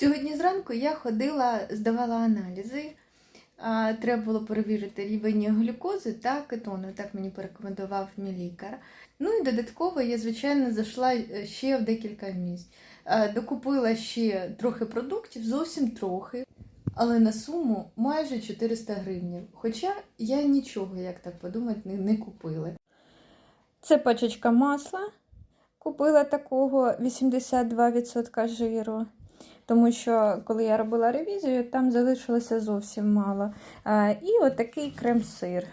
Сьогодні зранку я ходила, здавала аналізи. Треба було перевірити рівень глюкози та кетону, так мені порекомендував мій лікар. Ну і додатково я, звичайно, зайшла е, ще в декілька місць. Докупила ще трохи продуктів, зовсім трохи, але на суму майже 400 гривень. Хоча я нічого, як так подумати, не купила. Це пачечка масла. Купила такого 82% жиру. Тому що коли я робила ревізію, там залишилося зовсім мало. І отакий крем-сир.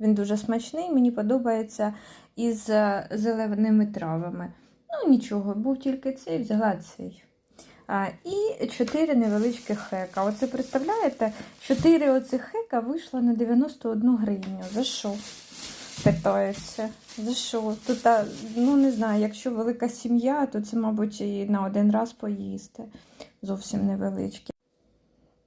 Він дуже смачний, мені подобається із е, зеленими травами. Ну, нічого, був тільки цей, взяла цей. А, І 4 невеличкі хека. Оце представляєте, 4 оцих хека вийшло на 91 гривню. За що? Питаються. За що? Тут, ну не знаю, якщо велика сім'я, то це, мабуть, і на один раз поїсти. Зовсім невеличкі.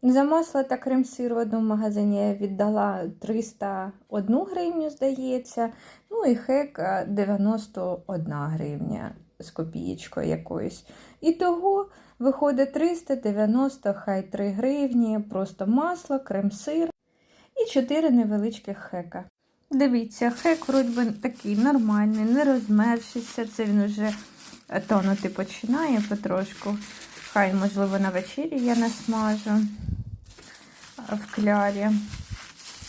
За масло та крем-сир в одному магазині я віддала 301 гривню, здається. Ну і хек 91 гривня з копієчкою якоюсь. І того виходить 390, хай 3 гривні, просто масло, крем-сир і 4 невеличких хека. Дивіться, хек вроді би такий нормальний, не розмершиться. Це він вже тонути починає потрошку. Хай, можливо, на вечері я насмажу в клярі.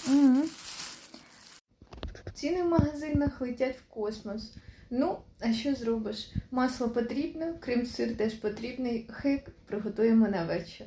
М. Ціни в магазинах летять в космос. Ну, а що зробиш? Масло потрібно, крем сир теж потрібний. Хек приготуємо на вечір.